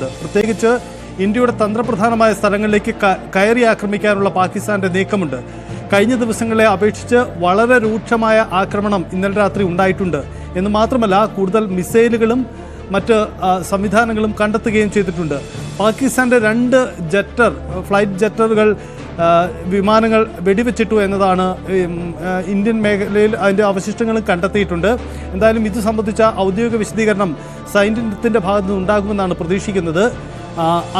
നടക്കുന്നുണ്ട് പ്രത്യേകിച്ച് ഇന്ത്യയുടെ തന്ത്രപ്രധാനമായ സ്ഥലങ്ങളിലേക്ക് കയറി ആക്രമിക്കാനുള്ള പാകിസ്ഥാന്റെ നീക്കമുണ്ട്. കഴിഞ്ഞ ദിവസങ്ങളെ അപേക്ഷിച്ച് വളരെ രൂക്ഷമായ ആക്രമണം ഇന്നലെ രാത്രി ഉണ്ടായിട്ടുണ്ട്. എന്ന് മാത്രമല്ല കൂടുതൽ മിസൈലുകളും മറ്റ് സംവിധാനങ്ങളും കണ്ടെത്തുകയും ചെയ്തിട്ടുണ്ട്. പാകിസ്ഥാന്റെ രണ്ട് ജെറ്റർ ഫ്ലൈറ്റ് ജെറ്ററുകൾ വിമാനങ്ങൾ വെടിവെച്ചിട്ടു എന്നതാണ് ഇന്ത്യൻ മേഖലയിൽ അതിന്റെ അവശിഷ്ടങ്ങൾ കണ്ടെത്തിയിട്ടുണ്ട്. എന്തായാലും ഇത് സംബന്ധിച്ച ഔദ്യോഗിക വിശദീകരണം സൈന്യത്തിന്റെ ഭാഗത്തു നിന്ന് ഉണ്ടാകുമെന്നാണ് പ്രതീക്ഷിക്കുന്നത്.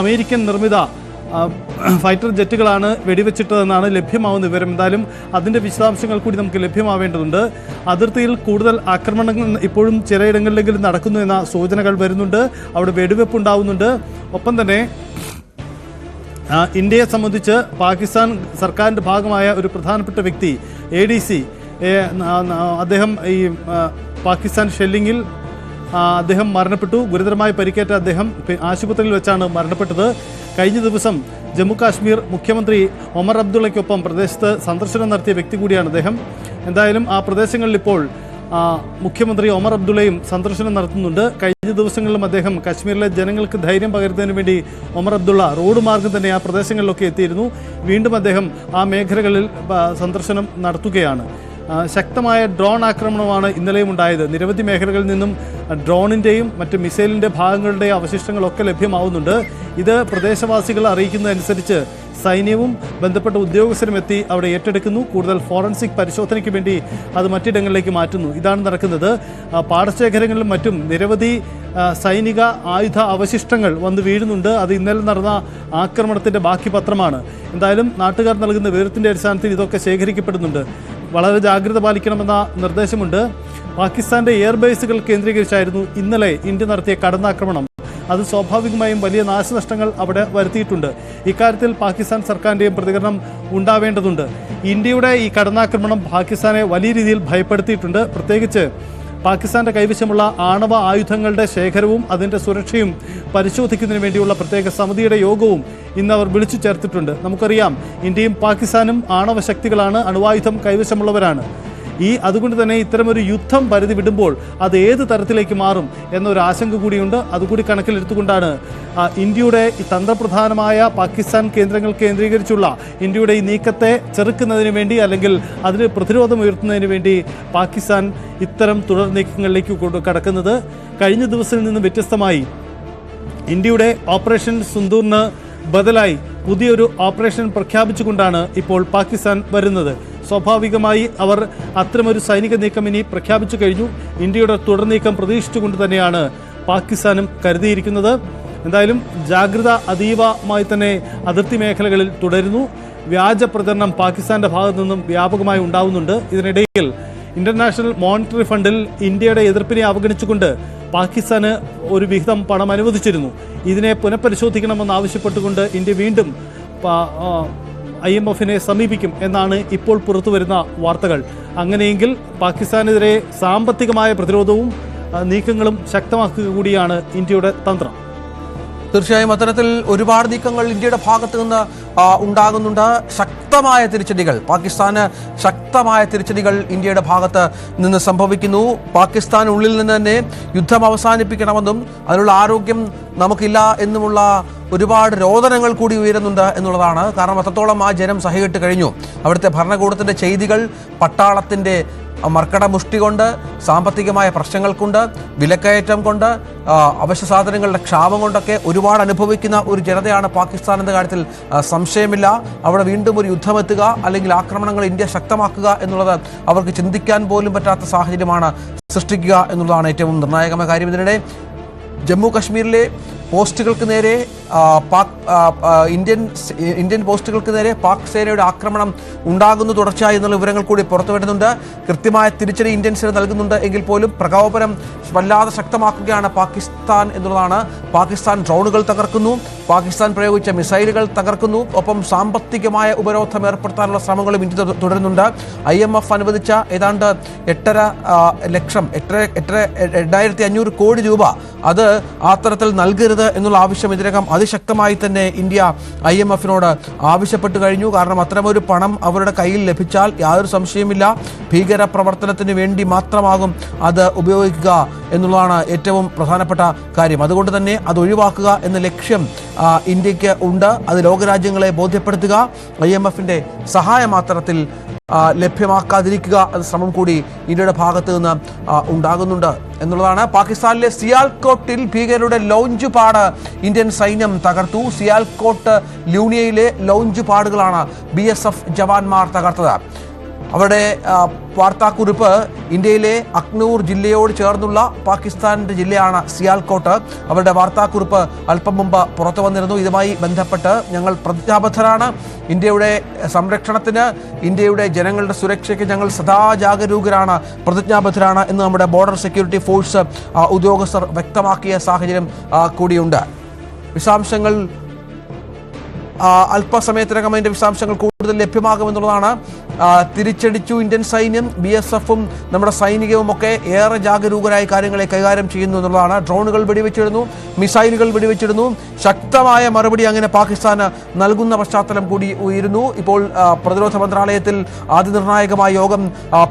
അമേരിക്കൻ നിർമ്മിത ഫൈറ്റർ ജെറ്റുകളാണ് വെടിവെച്ചിട്ടതെന്നാണ് ലഭ്യമാവുന്ന വിവരം. എന്തായാലും അതിന്റെ വിശദാംശങ്ങൾ കൂടി നമുക്ക് ലഭ്യമാവേണ്ടതുണ്ട്. അതിർത്തിയിൽ കൂടുതൽ ആക്രമണങ്ങൾ ഇപ്പോഴും ചിലയിടങ്ങളിലെങ്കിലും നടക്കുന്നു എന്ന സൂചനകൾ വരുന്നുണ്ട്. അവിടെ വെടിവെപ്പ് ഉണ്ടാവുന്നുണ്ട് ഒപ്പം തന്നെ ഇന്ത്യയെ സംബന്ധിച്ച് പാകിസ്ഥാൻ സർക്കാരിന്റെ ഭാഗമായ ഒരു പ്രധാനപ്പെട്ട വ്യക്തി എ ഡി സി അദ്ദേഹം ഈ പാകിസ്ഥാൻ ഷെല്ലിങ്ങിൽ അദ്ദേഹം മരണപ്പെട്ടു. ഗുരുതരമായി പരിക്കേറ്റ അദ്ദേഹം ആശുപത്രിയിൽ വെച്ചാണ് മരണപ്പെട്ടത്. കഴിഞ്ഞ ദിവസം ജമ്മു കാശ്മീർ മുഖ്യമന്ത്രി ഒമർ അബ്ദുള്ളയ്ക്കൊപ്പം പ്രദേശത്ത് സന്ദർശനം നടത്തിയ വ്യക്തി കൂടിയാണ് അദ്ദേഹം. എന്തായാലും ആ പ്രദേശങ്ങളിൽ ഇപ്പോൾ മുഖ്യമന്ത്രി ഒമർ അബ്ദുള്ളയും സന്ദർശനം നടത്തുന്നുണ്ട്. കഴിഞ്ഞ ദിവസങ്ങളിലും അദ്ദേഹം കശ്മീരിലെ ജനങ്ങൾക്ക് ധൈര്യം പകരുന്നതിന് വേണ്ടി ഒമർ അബ്ദുള്ള റോഡ് മാർഗം തന്നെ ആ പ്രദേശങ്ങളിലൊക്കെ എത്തിയിരുന്നു. വീണ്ടും അദ്ദേഹം ആ മേഖലകളിൽ സന്ദർശനം നടത്തുകയാണ്. ശക്തമായ ഡ്രോൺ ആക്രമണമാണ് ഇന്നലെയും ഉണ്ടായത്. നിരവധി മേഖലകളിൽ നിന്നും ഡ്രോണിന്റെയും മറ്റ് മിസൈലിന്റെ ഭാഗങ്ങളുടെയും അവശിഷ്ടങ്ങളൊക്കെ ലഭ്യമാവുന്നുണ്ട്. ഇത് പ്രദേശവാസികൾ അറിയിക്കുന്നതനുസരിച്ച് സൈന്യവും ബന്ധപ്പെട്ട ഉദ്യോഗസ്ഥരും എത്തി അവിടെ ഏറ്റെടുക്കുന്നു. കൂടുതൽ ഫോറൻസിക് പരിശോധനയ്ക്ക് വേണ്ടി അത് മറ്റിടങ്ങളിലേക്ക് മാറ്റുന്നു. ഇതാണ് നടക്കുന്നത്. പാടശേഖരങ്ങളിലും മറ്റും നിരവധി സൈനിക ആയുധ അവശിഷ്ടങ്ങൾ വന്ന് വീഴുന്നുണ്ട്. അത് ഇന്നലെ നടന്ന ആക്രമണത്തിന്റെ ബാക്കി പത്രമാണ്. എന്തായാലും നാട്ടുകാർ നൽകുന്ന വിവരത്തിന്റെ അടിസ്ഥാനത്തിൽ ഇതൊക്കെ ശേഖരിക്കപ്പെടുന്നുണ്ട്. വളരെ ജാഗ്രത പാലിക്കണമെന്ന നിർദ്ദേശമുണ്ട്. പാകിസ്ഥാന്റെ എയർബേസുകൾ കേന്ദ്രീകരിച്ചായിരുന്നു ഇന്നലെ ഇന്ത്യ നടത്തിയ കടന്നാക്രമണം. അത് സ്വാഭാവികമായും വലിയ നാശനഷ്ടങ്ങൾ അവിടെ വരുത്തിയിട്ടുണ്ട്. ഇക്കാര്യത്തിൽ പാകിസ്ഥാൻ സർക്കാരിന്റെയും പ്രതികരണം ഉണ്ടാവേണ്ടതുണ്ട്. ഇന്ത്യയുടെ ഈ കടന്നാക്രമണം പാകിസ്ഥാനെ വലിയ രീതിയിൽ ഭയപ്പെടുത്തിയിട്ടുണ്ട്. പ്രത്യേകിച്ച് പാകിസ്ഥാന്റെ കൈവശമുള്ള ആണവ ആയുധങ്ങളുടെ ശേഖരവും അതിന്റെ സുരക്ഷയും പരിശോധിക്കുന്നതിന് വേണ്ടിയുള്ള പ്രത്യേക സമിതിയുടെ യോഗവും ഇന്ന് അവർ വിളിച്ചു ചേർത്തിട്ടുണ്ട്. നമുക്കറിയാം ഇന്ത്യയും പാകിസ്ഥാനും ആണവ ശക്തികളാണ് അണുവായുധം കൈവശമുള്ളവരാണ്. ഈ അതുകൊണ്ട് തന്നെ ഇത്തരമൊരു യുദ്ധം പരിധി വിടുമ്പോൾ അത് ഏത് തരത്തിലേക്ക് മാറും എന്നൊരു ആശങ്ക കൂടിയുണ്ട്. അതുകൂടി കണക്കിലെടുത്തുകൊണ്ടാണ് ഇന്ത്യയുടെ തന്ത്രപ്രധാനമായ പാകിസ്ഥാൻ കേന്ദ്രങ്ങൾ കേന്ദ്രീകരിച്ചുള്ള ഇന്ത്യയുടെ ഈ നീക്കത്തെ ചെറുക്കുന്നതിന് വേണ്ടി അല്ലെങ്കിൽ അതിന് പ്രതിരോധം ഉയർത്തുന്നതിന് വേണ്ടി പാകിസ്ഥാൻ ഇത്തരം തുടർ നീക്കങ്ങളിലേക്ക് കടക്കുന്നത്. കഴിഞ്ഞ ദിവസത്തിൽ നിന്ന് വ്യത്യസ്തമായി ഇന്ത്യയുടെ ഓപ്പറേഷൻ സുന്ദൂറിന് ബദലായി പുതിയൊരു ഓപ്പറേഷൻ പ്രഖ്യാപിച്ചുകൊണ്ടാണ് ഇപ്പോൾ പാകിസ്ഥാൻ വരുന്നത്. സ്വാഭാവികമായി അവർ അത്തരമൊരു സൈനിക നീക്കം ഇനി പ്രഖ്യാപിച്ചു കഴിഞ്ഞു. ഇന്ത്യയുടെ തുടർ നീക്കം പ്രതീക്ഷിച്ചുകൊണ്ട് തന്നെയാണ് പാകിസ്ഥാനും കരുതിയിരിക്കുന്നത്. എന്തായാലും ജാഗ്രത അതീവമായി തന്നെ അതിർത്തി മേഖലകളിൽ തുടരുന്നു. വ്യാജ പ്രചരണം പാകിസ്ഥാന്റെ ഭാഗത്തു നിന്നും വ്യാപകമായി ഉണ്ടാവുന്നുണ്ട്. ഇതിനിടയിൽ ഇന്റർനാഷണൽ മോണിറ്ററി ഫണ്ടിൽ ഇന്ത്യയുടെ എതിർപ്പിനെ അവഗണിച്ചുകൊണ്ട് പാകിസ്ഥാന് ഒരു വിഹിതം പണം അനുവദിച്ചിരുന്നു. ഇതിനെ പുനഃപരിശോധിക്കണമെന്ന് ആവശ്യപ്പെട്ടുകൊണ്ട് ഇന്ത്യ വീണ്ടും ഐ എം എഫിനെ സമീപിക്കും എന്നാണ് ഇപ്പോൾ പുറത്തുവരുന്ന വാർത്തകൾ. അങ്ങനെയെങ്കിൽ പാകിസ്ഥാനെതിരെ സാമ്പത്തികമായ പ്രതിരോധവും നീക്കങ്ങളും ശക്തമാക്കുക കൂടിയാണ് ഇന്ത്യയുടെ തന്ത്രം. തീർച്ചയായും അത്തരത്തിൽ ഒരുപാട് നീക്കങ്ങൾ ഇന്ത്യയുടെ ഭാഗത്ത് നിന്ന് ഉണ്ടാകുന്നുണ്ട്. ശക്തമായ തിരിച്ചടികൾ പാകിസ്ഥാന് ശക്തമായ തിരിച്ചടികൾ ഇന്ത്യയുടെ ഭാഗത്ത് നിന്ന് സംഭവിക്കുന്നു. പാകിസ്ഥാൻ ഉള്ളിൽ നിന്ന് തന്നെ യുദ്ധം അവസാനിപ്പിക്കണമെന്നും അതിനുള്ള ആരോഗ്യം നമുക്കില്ല എന്നുമുള്ള ഒരുപാട് രോദനങ്ങൾ കൂടി ഉയരുന്നുണ്ട് എന്നുള്ളതാണ്. കാരണം അത്രത്തോളം ആ ജനം സഹികെട്ട് കഴിഞ്ഞു. അവിടുത്തെ ഭരണകൂടത്തിന്റെ ചെയ്തികൾ പട്ടാളത്തിന്റെ മർക്കട മുഷ്ടി കൊണ്ട് സാമ്പത്തികമായ പ്രശ്നങ്ങൾ കൊണ്ട് വിലക്കയറ്റം കൊണ്ട് അവശ്യ സാധനങ്ങളുടെ ക്ഷാമം കൊണ്ടൊക്കെ ഒരുപാട് അനുഭവിക്കുന്ന ഒരു ജനതയാണ് പാകിസ്ഥാൻ എന്ന കാര്യത്തിൽ സംശയമില്ല. അവിടെ വീണ്ടും ഒരു യുദ്ധമെത്തുക അല്ലെങ്കിൽ ആക്രമണങ്ങൾ ഇന്ത്യ ശക്തമാക്കുക എന്നുള്ളത് അവർക്ക് ചിന്തിക്കാൻ പോലും പറ്റാത്ത സാഹചര്യമാണ് സൃഷ്ടിക്കുക എന്നുള്ളതാണ് ഏറ്റവും നിർണായകമായ കാര്യം. ഇതിനിടെ ജമ്മു കശ്മീരിലെ പോസ്റ്റുകൾക്ക് നേരെ പാക് ഇന്ത്യൻ ഇന്ത്യൻ പോസ്റ്റുകൾക്ക് നേരെ പാക് സേനയുടെ ആക്രമണം ഉണ്ടാകുന്നു തുടർച്ചയായി എന്നുള്ള വിവരങ്ങൾ കൂടി പുറത്തു വരുന്നുണ്ട്. കൃത്യമായ തിരിച്ചടി ഇന്ത്യൻ സേന നൽകുന്നുണ്ട് എങ്കിൽ പോലും പ്രകോപനം വല്ലാതെ ശക്തമാക്കുകയാണ് പാകിസ്ഥാൻ എന്നുള്ളതാണ്. പാകിസ്ഥാൻ ഡ്രോണുകൾ തകർക്കുന്നു. പാകിസ്ഥാൻ പ്രയോഗിച്ച മിസൈലുകൾ തകർക്കുന്നു. ഒപ്പം സാമ്പത്തികമായ ഉപരോധം ഏർപ്പെടുത്താനുള്ള ശ്രമങ്ങളും ഇന്ത്യ തുട- തുടരുന്നുണ്ട്. ഐ എം എഫ് അനുവദിച്ച ഏതാണ്ട് എട്ടര ലക്ഷം എട്ടര എട്ടര എട്ടായിരത്തി അഞ്ഞൂറ് കോടി രൂപ അത് ആ തരത്തിൽ നൽകരുത് എന്നുള്ള ആവശ്യം ഇതിനകം അതിശക്തമായി തന്നെ ഇന്ത്യ ഐ എം എഫിനോട് ആവശ്യപ്പെട്ടു കഴിഞ്ഞു. കാരണം അത്തരമൊരു പണം അവരുടെ കയ്യിൽ ലഭിച്ചാൽ യാതൊരു സംശയമില്ല ഭീകര പ്രവർത്തനത്തിന് വേണ്ടി മാത്രമാകും അത് ഉപയോഗിക്കുക എന്നുള്ളതാണ് ഏറ്റവും പ്രധാനപ്പെട്ട കാര്യം. അതുകൊണ്ട് തന്നെ അത് ഒഴിവാക്കുക എന്ന ലക്ഷ്യം ഇന്ത്യയ്ക്ക് ഉണ്ട്. അത് ലോകരാജ്യങ്ങളെ ബോധ്യപ്പെടുത്തുക ഐ എം എഫിന്റെ സഹായം അത്തരത്തിൽ ലഭ്യമാക്കാതിരിക്കുക എന്ന ശ്രമം കൂടി ഇന്ത്യയുടെ ഭാഗത്ത് നിന്ന് ഉണ്ടാകുന്നുണ്ട് എന്നുള്ളതാണ്. പാകിസ്ഥാനിലെ സിയാൽകോട്ടിൽ ഭീകരരുടെ ലോഞ്ച് പാട് ഇന്ത്യൻ സൈന്യം തകർത്തു. സിയാൽകോട്ട് ലൂണിയയിലെ ലോഞ്ച് പാടുകളാണ് ബി എസ് എഫ് ജവാന്മാർ തകർത്തത്. അവരുടെ വാർത്താക്കുറിപ്പ്. ഇന്ത്യയിലെ അക്നൂർ ജില്ലയോട് ചേർന്നുള്ള പാകിസ്ഥാന്റെ ജില്ലയാണ് സിയാൽകോട്ട്. അവരുടെ വാർത്താക്കുറിപ്പ് അല്പം മുമ്പ് പുറത്തു വന്നിരുന്നു. ഇതുമായി ബന്ധപ്പെട്ട് ഞങ്ങൾ പ്രതിജ്ഞാബദ്ധരാണ് ഇന്ത്യയുടെ സംരക്ഷണത്തിന് ഇന്ത്യയുടെ ജനങ്ങളുടെ സുരക്ഷയ്ക്ക് ഞങ്ങൾ സദാ ജാഗരൂകരാണ് പ്രതിജ്ഞാബദ്ധരാണ് എന്ന് നമ്മുടെ ബോർഡർ സെക്യൂരിറ്റി ഫോഴ്സ് ഉദ്യോഗസ്ഥർ വ്യക്തമാക്കിയ സാഹചര്യം കൂടിയുണ്ട്. വിശദാംശങ്ങൾ അല്പസമയത്തിനകം അതിന്റെ വിശദാംശങ്ങൾ കൂടുതൽ ലഭ്യമാകുമെന്നുള്ളതാണ് തിരിച്ചടിച്ചു ഇന്ത്യൻ സൈന്യം ബി എസ് എഫും നമ്മുടെ സൈനികവുമൊക്കെ ഏറെ ജാഗരൂകരായ കാര്യങ്ങളെ കൈകാര്യം ചെയ്യുന്നു എന്നുള്ളതാണ്. ഡ്രോണുകൾ വെടിവെച്ചിടുന്നു മിസൈലുകൾ വെടിവെച്ചിടുന്നു. ശക്തമായ മറുപടി അങ്ങനെ പാകിസ്ഥാന് നൽകുന്ന പശ്ചാത്തലം കൂടി ഉയരുന്നു. ഇപ്പോൾ പ്രതിരോധ മന്ത്രാലയത്തിൽ ആദ്യനിർണായകമായ യോഗം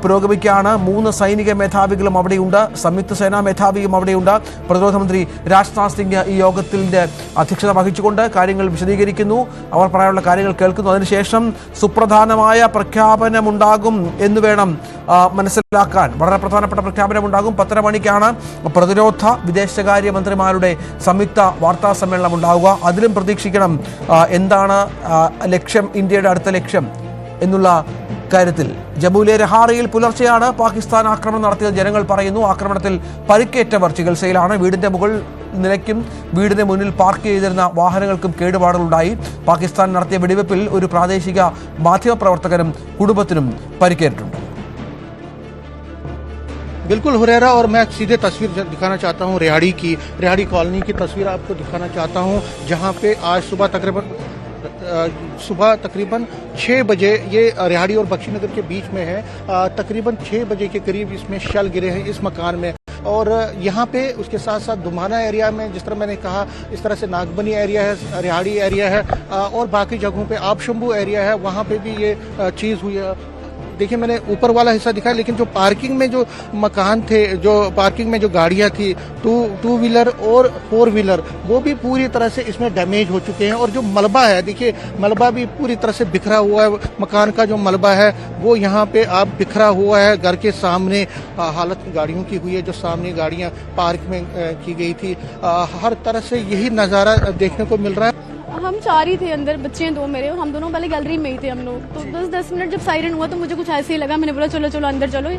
പുരോഗമിക്കുകയാണ്. മൂന്ന് സൈനിക മേധാവികളും അവിടെയുണ്ട്. സംയുക്ത സേനാ മേധാവിയും അവിടെയുണ്ട്. പ്രതിരോധ മന്ത്രി രാജ്നാഥ് സിംഗ് ഈ യോഗത്തിന്റെ അധ്യക്ഷത വഹിച്ചുകൊണ്ട് കാര്യങ്ങൾ വിശദീകരിക്കുന്നു. അവർ പറയാനുള്ള കാര്യങ്ങൾ കേൾക്കുന്നു. അതിനുശേഷം സുപ്രധാനമായ പ്രഖ്യാപനമുണ്ടാകും എന്ന് വേണം മനസ്സിലാക്കാൻ. വളരെ പ്രധാനപ്പെട്ട പ്രഖ്യാപനമുണ്ടാകും. പത്തര മണിക്കാണ് പ്രതിരോധ വിദേശകാര്യ മന്ത്രിമാരുടെ സംയുക്ത വാർത്താ സമ്മേളനം ഉണ്ടാവുക. അതിലും പ്രതീക്ഷിക്കണം എന്താണ് ലക്ഷ്യം ഇന്ത്യയുടെ അടുത്ത ലക്ഷ്യം എന്നുള്ള കാര്യത്തിൽ. ജമ്മുവിലെ രഹാറയിൽ പുലർച്ചെയാണ് പാകിസ്ഥാൻ ആക്രമണം നടത്തിയത്. ജനങ്ങൾ പറയുന്നു ആക്രമണത്തിൽ പരിക്കേറ്റവർ ചികിത്സയിലാണ്. വീടിന്റെ മുകൾ നിലയ്ക്കും വീടിന് മുന്നിൽ പാർക്ക് ചെയ്തിരുന്ന വാഹനങ്ങൾക്കും കേടുപാടുകളുണ്ടായി. പാകിസ്ഥാൻ നടത്തിയ വെടിവെപ്പിൽ ഒരു പ്രാദേശിക മാധ്യമപ്രവർത്തകനും കുടുംബത്തിനും പരിക്കേറ്റിട്ടുണ്ട് बिल्कुल हुरेरा और मैं सीधे तस्वीर दिखाना चाहता हूँ रिहाड़ी की, रिहाड़ी कॉलोनी की तस्वीर आपको दिखाना चाहता हूँ, जहाँ पे आज सुबह तकरीबन सुबह तकरीबन छः बजे ये रिहाड़ी और बख्शी नगर के बीच में है तकरीबन छः बजे के करीब इसमें शल गिरे हैं इस मकान में। और यहाँ पे उसके साथ साथ दुमाना एरिया में, जिस तरह मैंने कहा, इस तरह से नागबनी एरिया है, रिहाड़ी एरिया है और बाकी जगहों पे आबशंभू एरिया है, वहाँ पे भी ये चीज़ हुई है देखिए मैंने ऊपर वाला हिस्सा दिखाया लेकिन जो पार्किंग में जो मकान थे जो पार्किंग में जो गाड़ियाँ थी टू टू व्हीलर और फोर व्हीलर वो भी पूरी तरह से इसमें डैमेज हो चुके हैं। और जो मलबा है देखिए मलबा भी पूरी तरह से बिखरा हुआ है। मकान का जो मलबा है वो यहाँ पे आप बिखरा हुआ है। घर के सामने आ, हालत गाड़ियों की हुई है जो सामने गाड़ियाँ पार्क में आ, की गई थी। आ, हर तरह से यही नज़ारा देखने को मिल रहा है। हम चार ही थे अंदर बच्चे हैं दो मेरे और हम दोनों पहले गैलरी में ही थे हम लोग। तो दस दस मिनट जब सायरन हुआ तो मुझे कुछ ऐसे ही लगा मैंने बोला चलो चलो अंदर चलो।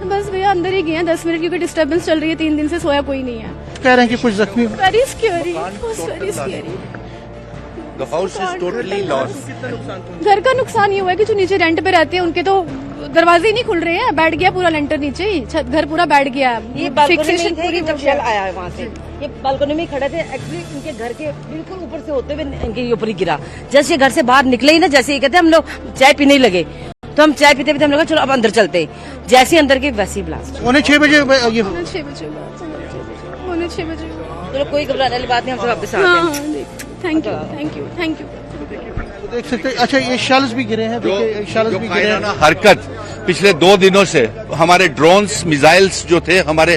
तो बस भैया अंदर ही गए हैं। दस मिनट क्योंकि डिस्टर्बेंस चल रही है तीन दिन से सोया कोई नहीं है। कह रहे हैं कि कुछ जख्मी वेरी स्केरी स्केरी. घर का नुकसान ये हुआ है कि जो नीचे रेंट पे रहते हैं उनके तो दरवाजे ही नहीं खुल रहे हैं बैठ गया पूरा लेंटर नीचे ही छत घर पूरा बैठ गया। है ये बालकनी में फिक्सेशन थे पूरी जब शल आया है वहाँ से। ये बालकनी में खड़े थे एक्चुअली इनके घर के बिल्कुल ऊपर से होते हुए इनके ऊपर ही गिरा। जैसे ये घर से बाहर निकले ही ना जैसे ये कहते हम लोग चाय पीने ही लगे। तो हम चाय पीते पीते हम लोग चलो अब अंदर चलते। जैसे ही अंदर के वैसे ही ब्लास्ट पौने छह बजे छह बजे छह बजे चलो कोई घबराने वाली बात नहीं हम सब वापस आते हाँ हैं। हाँ thank you thank you thank you देख सकते हैं। अच्छा ये शल्स भी गिरे हैं देखिए शल्स भी गिरे हैं हरकत। पिछले दो दिनों से हमारे ड्रोन्स मिसाइल्स जो थे हमारे